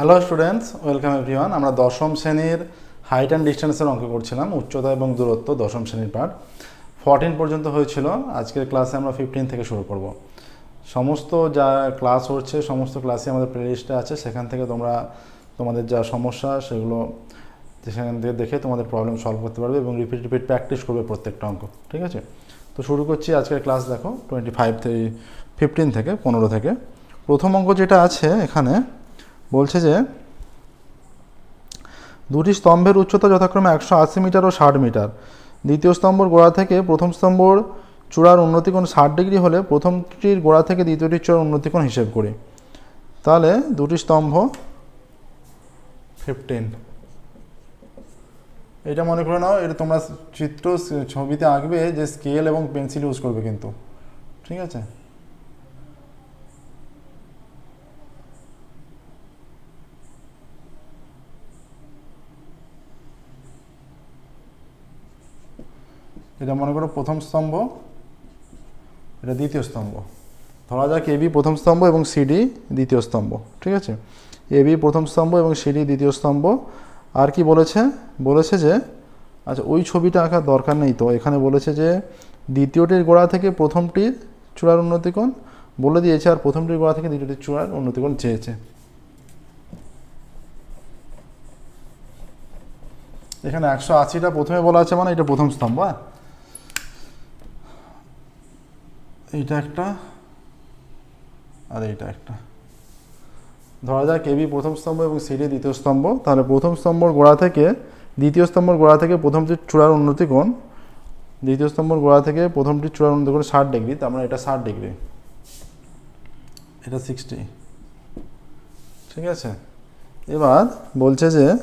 Hello students welcome everyone আমরা দশম শ্রেণির হাইট অ্যান্ড ডিস্টেন্সের অঙ্ক করছিলাম, উচ্চতা এবং দূরত্ব, দশম শ্রেণির পাঠ। ফরটিন পর্যন্ত হয়েছিল। আজকের ক্লাসে আমরা ফিফটিন থেকে শুরু করব। সমস্ত যা ক্লাস হচ্ছে, সমস্ত ক্লাসে আমাদের প্লেলিস্টে আছে। সেখান থেকে তোমরা তোমাদের যা সমস্যা, সেগুলো সেখান থেকে দেখে তোমাদের প্রবলেম সলভ করতে পারবে এবং রিপিট রিপিট প্র্যাকটিস করবে প্রত্যেকটা অঙ্ক। ঠিক আছে? তো শুরু করছি আজকের ক্লাস দেখো টোয়েন্টি ফাইভ থেকে ফিফটিন থেকে, পনেরো থেকে। প্রথম অঙ্ক যেটা আছে এখানে বলছে যে, দুটি স্তম্ভের উচ্চতা যথাক্রমে একশো আশি মিটার ও ষাট মিটার। দ্বিতীয় স্তম্ভর গোড়া থেকে প্রথম স্তম্ভর চূড়ার উন্নতিকোণ ষাট ডিগ্রি হলে প্রথমটির গোড়া থেকে দ্বিতীয়টির চূড়ার উন্নতিকোণ হিসেব করি। তাহলে দুটি স্তম্ভ ফিফটিন এটা মনে করে নাও, এটা তোমরা চিত্র, ছবিতে আঁকবে যে স্কেল এবং পেন্সিল ইউজ করবে কিন্তু। ঠিক আছে? এটা মনে করো প্রথম স্তম্ভ, এটা দ্বিতীয় স্তম্ভ। ধরা যাক এবি প্রথম স্তম্ভ এবং সিডি দ্বিতীয় স্তম্ভ, ঠিক আছে? এবি প্রথম স্তম্ভ এবং সিডি দ্বিতীয় স্তম্ভ। আর কি বলেছে? বলেছে যে আচ্ছা ওই ছবিটা আঁকার দরকার নেই তো। এখানে বলেছে যে, দ্বিতীয়টির গোড়া থেকে প্রথমটির চূড়ার উন্নতিকোণ বলে দিয়েছে, আর প্রথমটির গোড়া থেকে দ্বিতীয়টির চূড়ার উন্নতিকোণ চেয়েছে। এখানে একশো আশিটা প্রথমে বলা আছে মানে এটা প্রথম স্তম্ভ হ্যাঁ? এইটা একটা আর এইটা একটা। ধরা যাক এবি প্রথম স্তম্ভ এবং সিডি দ্বিতীয় স্তম্ভ। তাহলে প্রথম স্তম্ভর গোড়া থেকে, দ্বিতীয় স্তম্ভর গোড়া থেকে প্রথমটির চূড়ার উন্নতি কোণ। দ্বিতীয় স্তম্ভর গোড়া থেকে প্রথমটির চূড়ার উন্নতি কোণ ষাট ডিগ্রি। তার মানে এটা ষাট ডিগ্রি। এটা সিক্সটি। ঠিক আছে? এবার বলছে যে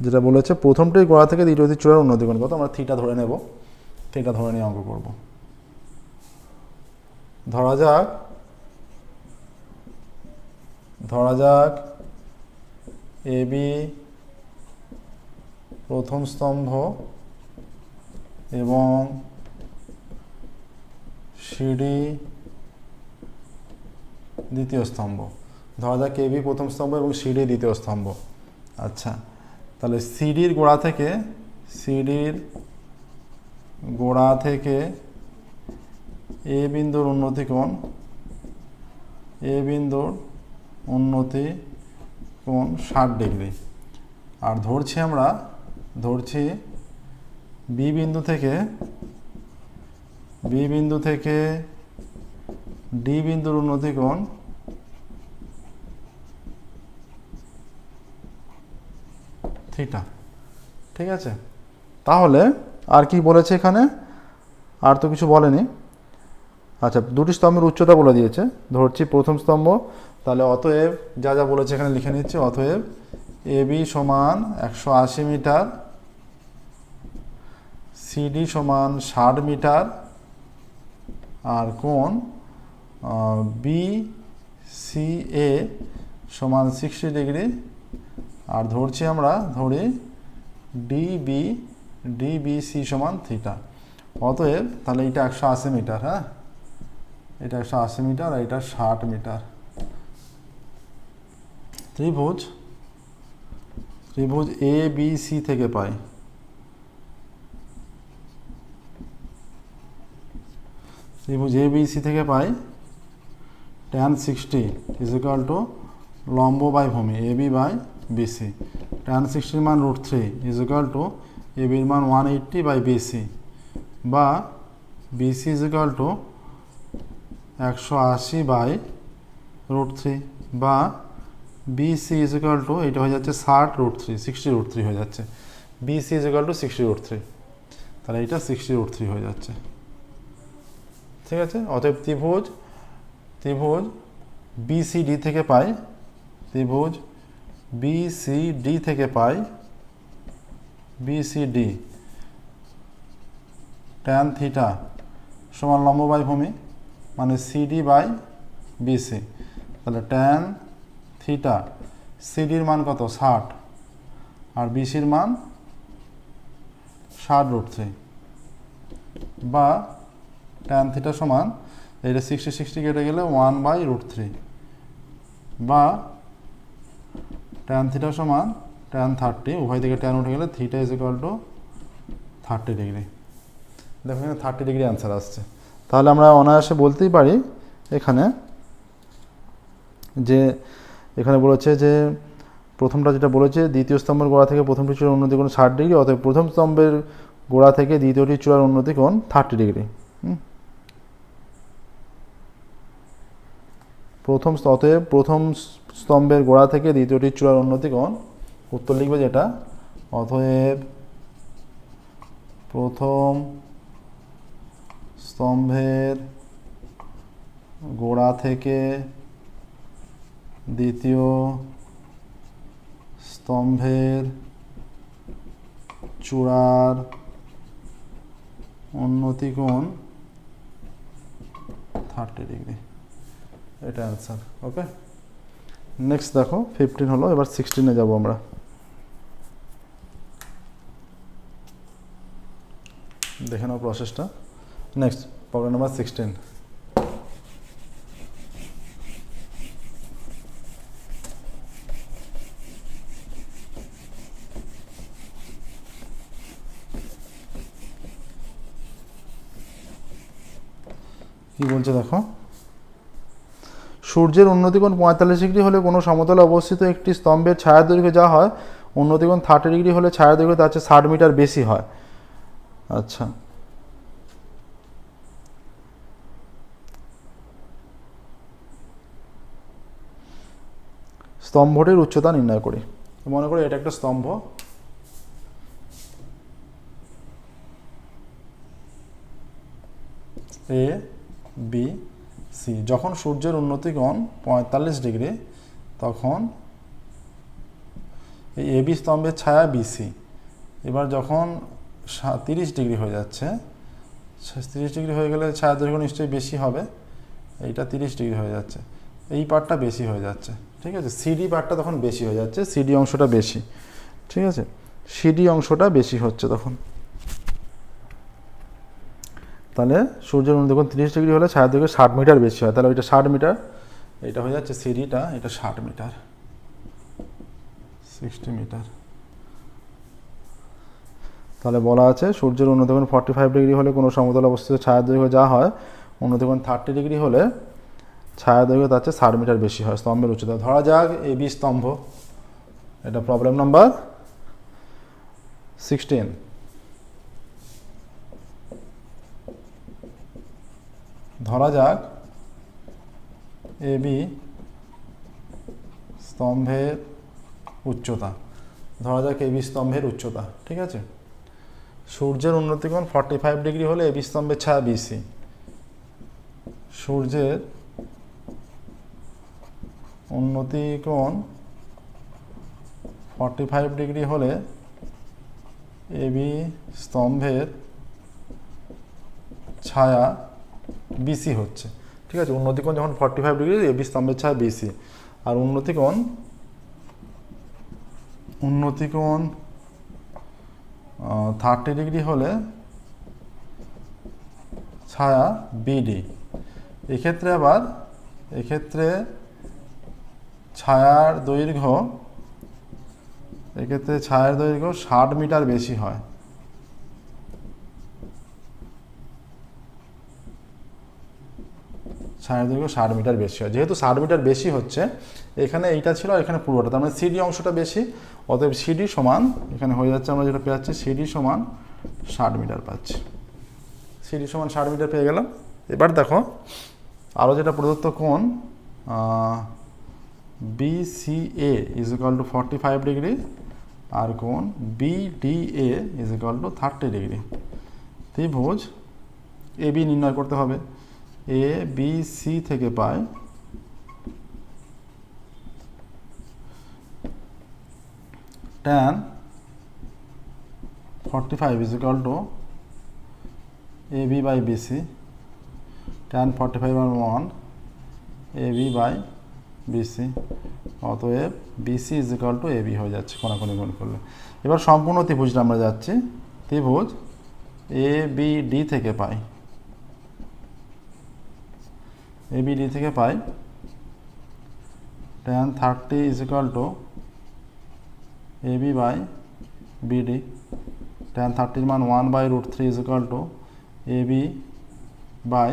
যেটা বলেছে প্রথমটির গোড়া থেকে দ্বিতীয়টির চূড়ার উন্নতি কোণ কত আমরা থিটা ধরে নেব। থিটা ধরে নিয়ে অঙ্ক করব। ধরা যাক ধরা যাক এ বি প্রথম স্তম্ভ এবং সিডি দ্বিতীয় স্তম্ভ। ধরা যাক এবি প্রথম স্তম্ভ এবং সিডি দ্বিতীয় স্তম্ভ। আচ্ছা। তাহলে সিডির গোড়া থেকে, সিডির গোড়া থেকে এ বিন্দুর উন্নতি কোণ, এ বিন্দুর উন্নতি কোণ ষাট ডিগ্রি। আর ধরছি আমরা, ধরছি বি বিন্দু থেকে বি বিন্দু থেকে ডি বিন্দুর উন্নতি কোণ থিটা ঠিক আছে? তাহলে আর কি বলেছে এখানে? আর তো কিছু বলেনি। আচ্ছা দুটি স্তম্ভের উচ্চতা বলে দিয়েছে। ধরছি প্রথম স্তম্ভ। তাহলে অতএব যা যা বলেছে এখানে লিখে নিচ্ছি। অতএব এ বি সমান একশো আশি মিটার সিডি সমান ষাট মিটার, আর কোন বি সি এ সমান সিক্সটি ডিগ্রি আর ধরছি আমরা, ধরি ডিবি ডিবিসি সমান থিটা অতএব তাহলে এটা একশো আশি মিটার হ্যাঁ? এটা একশো আশি মিটার আর এটা ষাট মিটার। ত্রিভুজ ত্রিভুজ এ বি সি থেকে পাই। ত্রিভুজ এ বি সি থেকে pi tan sixty is to লম্ব বাই ভূমি A B by BC tan সিক্সটির মান root three is equal to A বির মান ওয়ান এইট্টি বাই বিসি বা বিসি ইজ ইকাল টু একশো আশি বাই রুট থ্রি বা বিসি ইজ ইকাল টু এটা হয়ে যাচ্ছে ষাট root three sixty root three হয়ে যাচ্ছে। BC is equal to sixty root three তাহলে এটা সিক্সটি রুট থ্রি হয়ে যাচ্ছে। ঠিক আছে? অতএব ত্রিভুজ ত্রিভুজ বিসিডি থেকে পাই। ত্রিভুজ বিসিডি থেকে পাই। বিসিডি ট্যান থিটা সমান লম্ব বাই ভূমি মানে সিডি বাই বিসি তাহলে ট্যান থিটা সিডির মান কত? ষাট। আর বিসির মান ষাট রুট থ্রি বা ট্যান থিটা সমান এটা সিক্সটি সিক্সটি কেটে গেলে ওয়ান বাই রুট থ্রি বা ট্যান থিটা সমান ট্যান থার্টি উভয় দিকে ট্যান উঠে গেলে theta is equal to thirty degree দেখো এখানে থার্টি ডিগ্রি অ্যান্সার আসছে। তাহলে আমরা অনায়াসে বলতেই পারি এখানে যে, এখানে বলেছে যে, প্রথমটা যেটা বলেছে, দ্বিতীয় স্তম্ভের গোড়া থেকে প্রথমটি চূড়ার উন্নতি কোণ ষাট ডিগ্রি অতএব প্রথম স্তম্ভের গোড়া থেকে দ্বিতীয়টি চূড়ার উন্নতি কোণ থার্টি ডিগ্রি। প্রথম অতএব প্রথম স্তম্ভের গোড়া থেকে দ্বিতীয়টি চূড়ার উন্নতি কোণ। উত্তর লিখবে যেটা, অতএব প্রথম স্তম্ভের গোড়া থেকে দ্বিতীয় স্তম্ভের চূড়ার উন্নতি কোণ থার্টি ডিগ্রি এটা অ্যান্সার ওকে নেক্সট দেখো ফিফটিন হলো, এবার সিক্সটিনে যাব আমরা। দেখে নাও প্রসেসটা নেক্সট প্রবলেম নাম্বার সিক্সটিন কি বলছে দেখো? সূর্যের উন্নতিকোণ পঁয়তাল্লিশ ডিগ্রি হলে কোনো সমতলে অবস্থিত একটি স্তম্ভের ছায়া দৈর্ঘ্য যা হয়, উন্নতিকোণ থার্টি ডিগ্রি হলে ছায়া দৈর্ঘ্য তার চেয়ে ষাট মিটার বেশি হয়। আচ্ছা। স্তম্ভটির উচ্চতা নির্ণয় করি। মনে করি এটা একটা স্তম্ভ। এ, বি সি যখন সূর্যের উন্নতি উন্নতিকোণ পঁয়তাল্লিশ ডিগ্রি, তখন এই এবি স্তম্ভের ছায়া বিসি এবার যখন তিরিশ ডিগ্রি হয়ে যাচ্ছে তিরিশ ডিগ্রি হয়ে গেলে ছায়া দৈর্ঘ্য নিশ্চয়ই বেশি হবে, এইটা তিরিশ ডিগ্রি হয়ে যাচ্ছে। এই পার্টটা বেশি হয়ে যাচ্ছে, ঠিক আছে? সিডি পার্টটা তখন বেশি হয়ে যাচ্ছে সিডি অংশটা বেশি, ঠিক আছে? সিডি অংশটা বেশি হচ্ছে তখন। তাহলে সূর্যের দেখুন তিরিশ ডিগ্রি হলে ছায়া দৈর্ঘ্য ষাট মিটার বেশি হয়। তাহলে ওইটা ষাট মিটার এটা হয়ে যাচ্ছে সিডিটা, এটা ষাট মিটার। Sixty metre. তাহলে বলা আছে, সূর্যের উন্নতিকোণ ফর্টি ফাইভ ডিগ্রি হলে কোনো সমতল অবস্থিত, ছায়া দৈর্ঘ্য যা হয় উন্নতিকোণ থার্টি ডিগ্রি হলে ছায়া দৈর্ঘ্য তার চেয়ে ষাট মিটার বেশি হয়, স্তম্ভের উচ্চতা। ধরা যাক এ, বি স্তম্ভ। এটা প্রবলেম নাম্বার সিক্সটিন ধরা যাক, এ বি স্তম্ভের উচ্চতা। ধরা যাক এবি স্তম্ভের উচ্চতা, ঠিক আছে? সূর্যের উন্নতিকোণ ফর্টি ফাইভ ডিগ্রি হলে এবি স্তম্ভের ছায়া বিসি সূর্যের উন্নতিকোণ ফর্টি ফাইভ ডিগ্রি হলে এবি স্তম্ভের ছায়া বিসি হচ্ছে। ঠিক আছে? উন্নতিকোণ যখন ফর্টি ফাইভ ডিগ্রি এবি স্তম্ভের ছায়া বিসি আর উন্নতিকোণ উন্নতিকোণ থার্টি ডিগ্রি হলে ছায়া বিডি এক্ষেত্রে আবার, এক্ষেত্রে ছায়ার দৈর্ঘ্য, এক্ষেত্রে ছায়ার দৈর্ঘ্য ষাট মিটার বেশি হয়। ছায়ার দৈর্ঘ্য ষাট মিটার বেশি হয়। যেহেতু ষাট মিটার বেশি হচ্ছে, এখানে এইটা ছিল, এখানে পুরোটা তার মানে সিডি অংশটা বেশি, অতএব সিডি সমান, এখানে হয়ে যাচ্ছে আমরা যেটা পেয়ে সিডি সমান ষাট মিটার পাচ্ছি। সিডি সমান ষাট মিটার পেয়ে গেলাম। এবার দেখো আরও যেটা প্রদত্ত কোণ BCA is equal to forty five degree আর কোণ BDA is equal to thirty degree ত্রিভুজ এ বি নির্ণয় করতে হবে। এ বি সি থেকে পাই। Tan 45 is equal to AB by BC tan 45 R 1 AB by BC অতএব BC is equal to AB হয়ে যাচ্ছে কোনাকুনি গুণ করলে। এবার সম্পূর্ণ ত্রিভুজটা আমরা যাচ্ছি। ত্রিভুজ এ বি ডি থেকে পাই। এবিডি থেকে পাই। Tan thirty is equal to AB by BD tan থার্টির মান one by root three is equal to AB by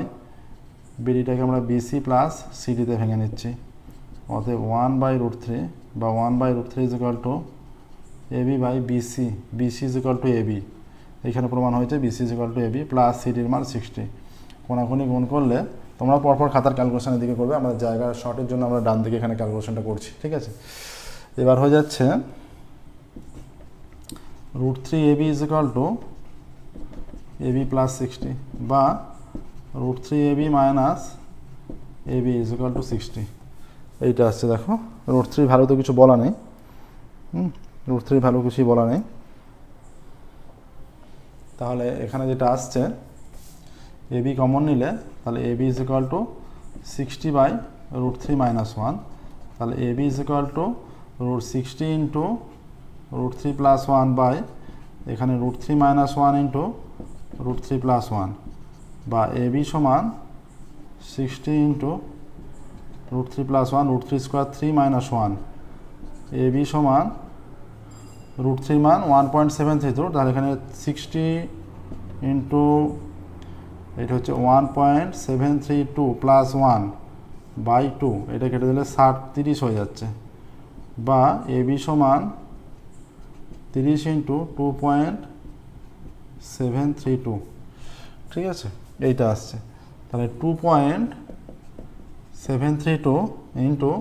বিডিটাকে আমরা বিসি প্লাস সিডিতে ভেঙে নিচ্ছি। অতএব ওয়ান বাই রুট থ্রি বা one by root three is equal to AB by BC BC is equal to AB এখানে প্রমাণ হয়েছে BC is equal to AB plus সিডির মান সিক্সটি কোনাকুনি গুণ করলে তোমরা পরপর খাতার ক্যালকুলেশনের দিকে করবে, আমাদের জায়গার শর্টের জন্য আমরা ডান দিকে এখানে ক্যালকুলেশনটা করছি, ঠিক আছে? এবার হয়ে যাচ্ছে root three AB is equal to AB plus sixty বা root three AB minus AB is equal to sixty এইটা আসছে দেখো রুট থ্রি ভ্যালু তো কিছু বলা নেই। হুম রুট থ্রি ভ্যালু কিছুই বলা নেই। তাহলে এখানে যেটা আসছে এবি কমন নিলে তাহলে AB is equal to sixty by root three minus one. তাহলে AB is equal to root sixty into root three plus one by, এখানে root three minus one into root three plus one বা AB সমান sixty into root three plus one root three square three minus one. AB সমান root three মান one point seven three two, তাহলে এখানে sixty into এটা হচ্ছে one point seven three two plus one by two এটা কেটে দিলে ষাট, তিরিশ হয়ে যাচ্ছে। বা এবি সমান তিরিশ into two point seven three two ঠিক আছে? এইটা আসছে। তাহলে two point seven three two into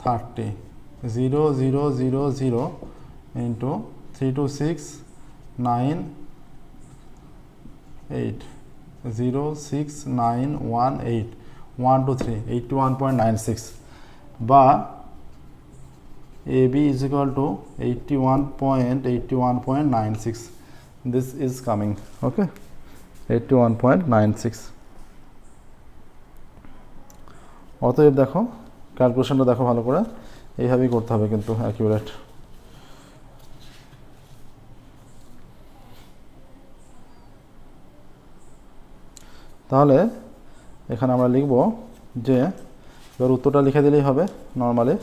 thirty zero zero zero zero into three two six nine eight zero six nine one eight one two three eighty one point nine six বা A B is equal to eighty one point eighty one point nine six this is coming okay eighty one point nine six অতএব দেখো ক্যালকুলেশনটা দেখো ভালো করে। এইভাবেই করতে হবে কিন্তু অ্যাকিউরেট তাহলে এখানে আমরা লিখব যে এবার উত্তরটা লিখে দিলেই হবে নর্মালি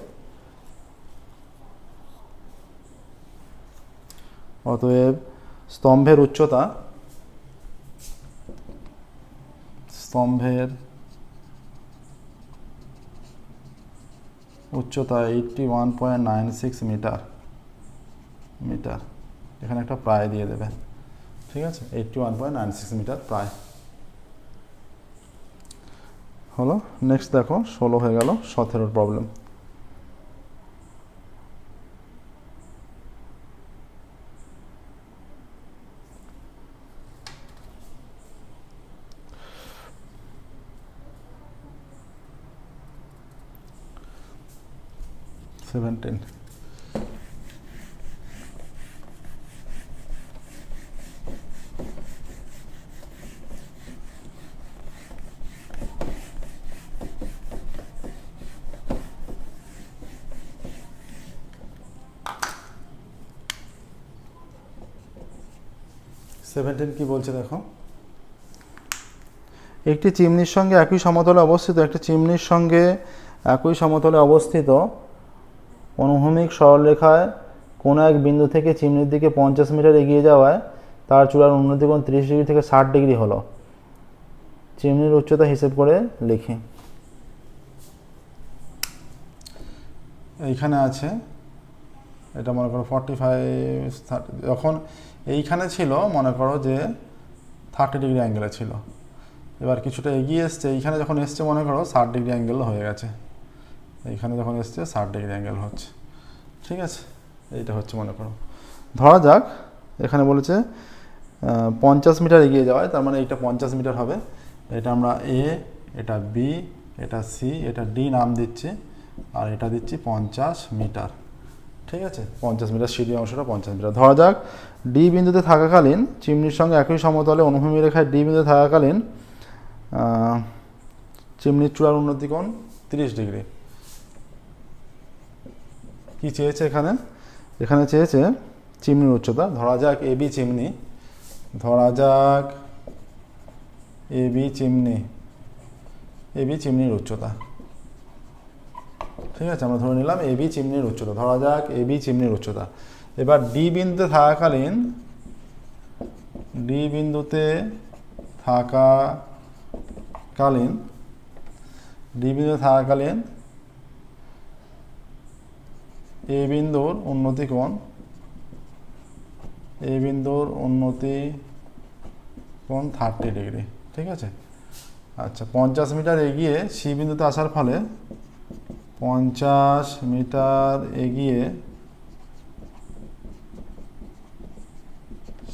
অতএব স্তম্ভের উচ্চতা স্তম্ভের উচ্চতা eighty one point nine six meter meter এখানে একটা প্রায় দিয়ে দেবেন, ঠিক আছে? Eighty one point nine six meter প্রায়। হলো। নেক্সট দেখো ষোলো হয়ে গেল সতেরোর প্রবলেম সেভেন্টিন সেভেন্টিন কি বলছে দেখো? একটি চিমনির সঙ্গে একই সমতলে অবস্থিত, একটি চিমনির সঙ্গে একই সমতলে অবস্থিত অনুভূমিক সরলরেখায় কোনো এক বিন্দু থেকে চিমনির দিকে পঞ্চাশ মিটার এগিয়ে যাওয়ায় তার চূড়ার উন্নতি উন্নতিকোণ তিরিশ ডিগ্রি থেকে ষাট ডিগ্রি হলো। চিমনির উচ্চতা হিসেব করে লিখি। এইখানে আছে, এটা মনে করো ফর্টি ফাইভ যখন এইখানে ছিল, মনে করো যে থার্টি ডিগ্রি অ্যাঙ্গেলে ছিল। এবার কিছুটা এগিয়ে এসছে, এইখানে যখন এসছে, মনে করো ষাট ডিগ্রি অ্যাঙ্গেল হয়ে গেছে। এইখানে যখন এসছে, ষাট ডিগ্রি অ্যাঙ্গেল হচ্ছে। ঠিক আছে? এইটা হচ্ছে মনে করো। ধরা যাক, এখানে বলেছে পঞ্চাশ মিটার এগিয়ে যাওয়ায় তার মানে এইটা পঞ্চাশ মিটার হবে। এটা আমরা এ এটা বি এটা সি এটা ডি নাম দিচ্ছি, আর এটা দিচ্ছি পঞ্চাশ মিটার। ঠিক আছে? পঞ্চাশ মিটার সিঁড়ি অংশটা পঞ্চাশ মিটার। ধরা যাক ডি বিন্দুতে থাকাকালীন চিমনির সঙ্গে একই সমতলে অনুভূমি রেখায় ডি বিন্দুতে থাকাকালীন চিমনির চূড়ার উন্নতি কোণ তিরিশ ডিগ্রি। কি চেয়েছে এখানে? এখানে চেয়েছে চিমনির উচ্চতা। ধরা যাক এ বি চিমনি। ধরা যাক এ বি চিমনি। এবি চিমনির উচ্চতা। ঠিক আছে, আমরা ধরে নিলাম এবি চিমনির উচ্চতা। ধরা যাক এবি চিমনির উচ্চতা। এবার ডি বিন্দুতে থাকাকালীন, ডি বিন্দুতে থাকাকালীন, ডি বিন্দুতে থাকাকালীন এ বিন্দুর উন্নতি কোণ, এ বিন্দুর উন্নতি কোণ থার্টি ডিগ্রি, ঠিক আছে? আচ্ছা পঞ্চাশ মিটার এগিয়ে সি বিন্দুতে আসার ফলে পঞ্চাশ মিটার এগিয়ে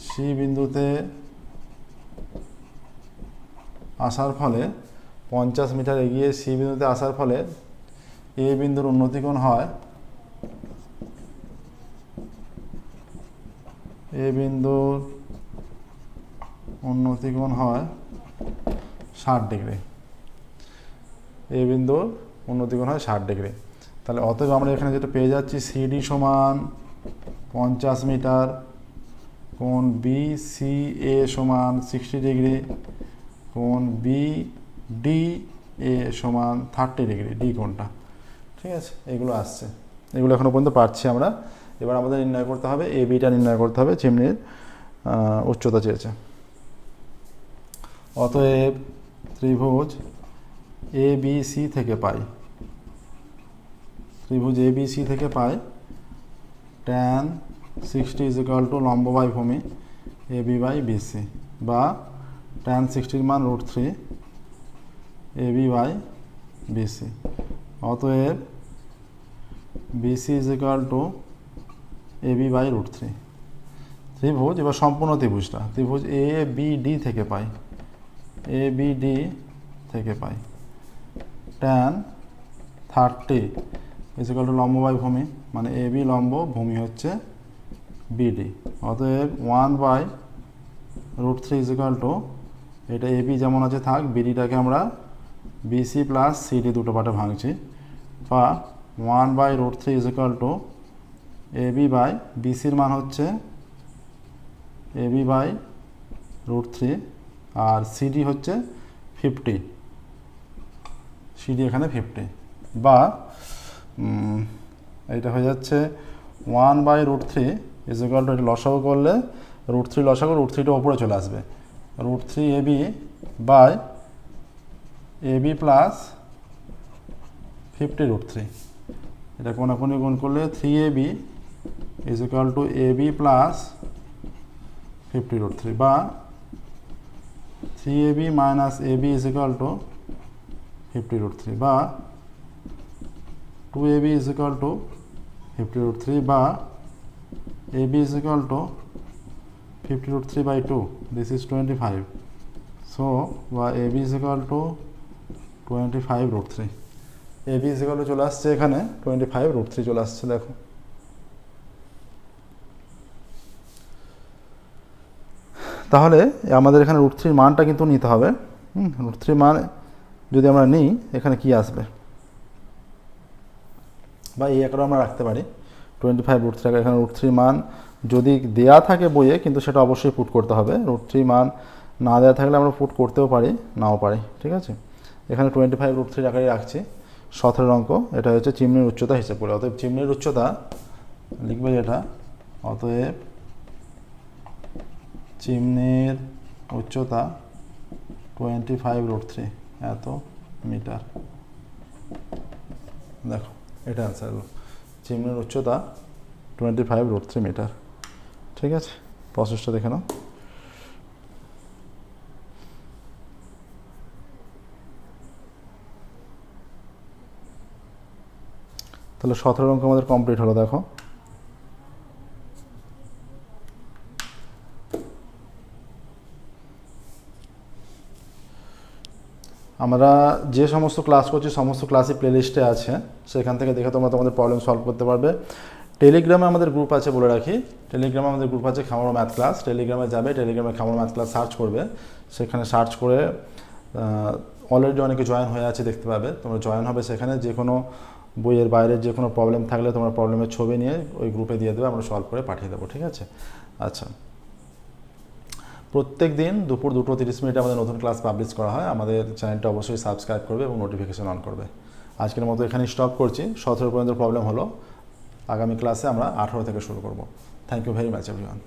সি বিন্দুতে আসার ফলে, পঞ্চাশ মিটার এগিয়ে সি বিন্দুতে আসার ফলে এ বিন্দুর উন্নতিকোণ হয়। এ বিন্দুর উন্নতিকোণ হয় ষাট ডিগ্রি। এ বিন্দুর উন্নতিকোণ হয় ষাট ডিগ্রি। তাহলে অতএব আমরা এখানে যেটা পেয়ে যাচ্ছি সিডি সমান পঞ্চাশ মিটার কোন বি সি এ সমান সিক্সটি ডিগ্রি কোন বি ডি এ সমান থার্টি ডিগ্রি ডি কোনটা ঠিক আছে? এগুলো আসছে। এগুলো এখনও পর্যন্ত পারছি আমরা। এবার আমাদের নির্ণয় করতে হবে এ বিটা নির্ণয় করতে হবে, চিমনির উচ্চতা চেয়েছে। অতএব ত্রিভুজ এ বি সি থেকে পাই। ত্রিভুজ এ বি সি থেকে পাই। Tan sixty is equal to লম্ব বাই ভূমি এ বি বাই বিসি বা ট্যান সিক্সটির মান root three A B by BC অতএব BC is equal to A B by root three ত্রিভুজ, এবার সম্পূর্ণ ত্রিভুজটা। ত্রিভুজ এ বি ডি থেকে পাই। এ বি ডি থেকে পাই। Tan thirty is equal to লম্ব বাই ভূমি মানে এ বি লম্ব, ভূমি হচ্ছে বিডি অতএব one by root three is equal to এটা এ বি যেমন আছে থাক বিডিটাকে আমরা বিসি প্লাস সিডি দুটো পাটে ভাঙছি। বা one by root three is equal to A B by বিসির মান হচ্ছে A B by root three R CD হচ্ছে ফিফটি সিডি এখানে ফিফটি বা এটা হয়ে যাচ্ছে one by root three is equal to এটা লসাগু করলে রুট থ্রি লসাগু রুট থ্রিটা ওপরে চলে আসবে। Root three A B by A B plus fifty root three এটা কোনাকুনি গুণ করলে three A B is equal to A B plus fifty root three বা three A B minus A B is equal to fifty root three বা two A B is equal to fifty root three বা A B is equal to fifty root three by two this is twenty five so বা A B is equal to twenty five root three A B is equal to চলে আসছে এখানে twenty five root three চলে আসছে, দেখো। তাহলে আমাদের এখানে রুট থ্রির মানটা কিন্তু নিতে হবে। হুম রুট থ্রির মান যদি আমরা নিই, এখানে কি আসবে? বা এই আকারও আমরা রাখতে পারি। টোয়েন্টি ফাইভ রুট থ্রি এখানে রুট থ্রি মান যদি দেয়া থাকে বইয়ে, কিন্তু সেটা অবশ্যই পুট করতে হবে। রুট থ্রি মান না দেওয়া থাকলে আমরা পুট করতেও পারি, নাও পারি। ঠিক আছে? এখানে টোয়েন্টি ফাইভ রুট থ্রি আকারে রাখছি। সতেরো অঙ্ক, এটা হচ্ছে চিমনির উচ্চতা হিসেবে করে। অতএব চিমনির উচ্চতা লিখবে যেটা? অতএব চিমনির উচ্চতা টোয়েন্টি ফাইভ রুট থ্রি এত মিটার। দেখো, এটা অ্যান্সার হলো। চিমনির উচ্চতা twenty five root three meter ঠিক আছে? প্রসেসটা দেখে নাও। তাহলে সতেরো অঙ্ক আমাদের কমপ্লিট হলো, দেখো। আমরা যে সমস্ত ক্লাস করছি, সমস্ত ক্লাসই প্লেলিস্টে আছে। সেখান থেকে দেখে তোমরা তোমাদের প্রবলেম সলভ করতে পারবে। টেলিগ্রামে আমাদের গ্রুপ আছে বলে রাখি। টেলিগ্রামে আমাদের গ্রুপ আছে খামারো ম্যাথ ক্লাস টেলিগ্রামে যাবে টেলিগ্রামে খামারো ম্যাথ ক্লাস সার্চ করবে। সেখানে সার্চ করে অলরেডি অনেকে জয়েন হয়ে আছে, দেখতে পাবে। তোমরা জয়েন হবে সেখানে। যে কোনো বইয়ের বাইরের যে কোনো প্রবলেম থাকলে তোমরা প্রবলেমের ছবি নিয়ে ওই গ্রুপে দিয়ে দেবে। আমরা সলভ করে পাঠিয়ে দেবো, ঠিক আছে? আচ্ছা। প্রত্যেক দিন দুপুর দুটো তিরিশ মিনিটে আমাদের নতুন ক্লাস পাবলিশ করা হয়। আমাদের চ্যানেলটা অবশ্যই সাবস্ক্রাইব করবে এবং নোটিফিকেশন অন করবে। আজকের মতো এখানেই স্টপ করছি। সতেরো পর্যন্ত প্রবলেম হলো। আগামী ক্লাসে আমরা আঠেরো থেকে শুরু করব। Thank you very much everyone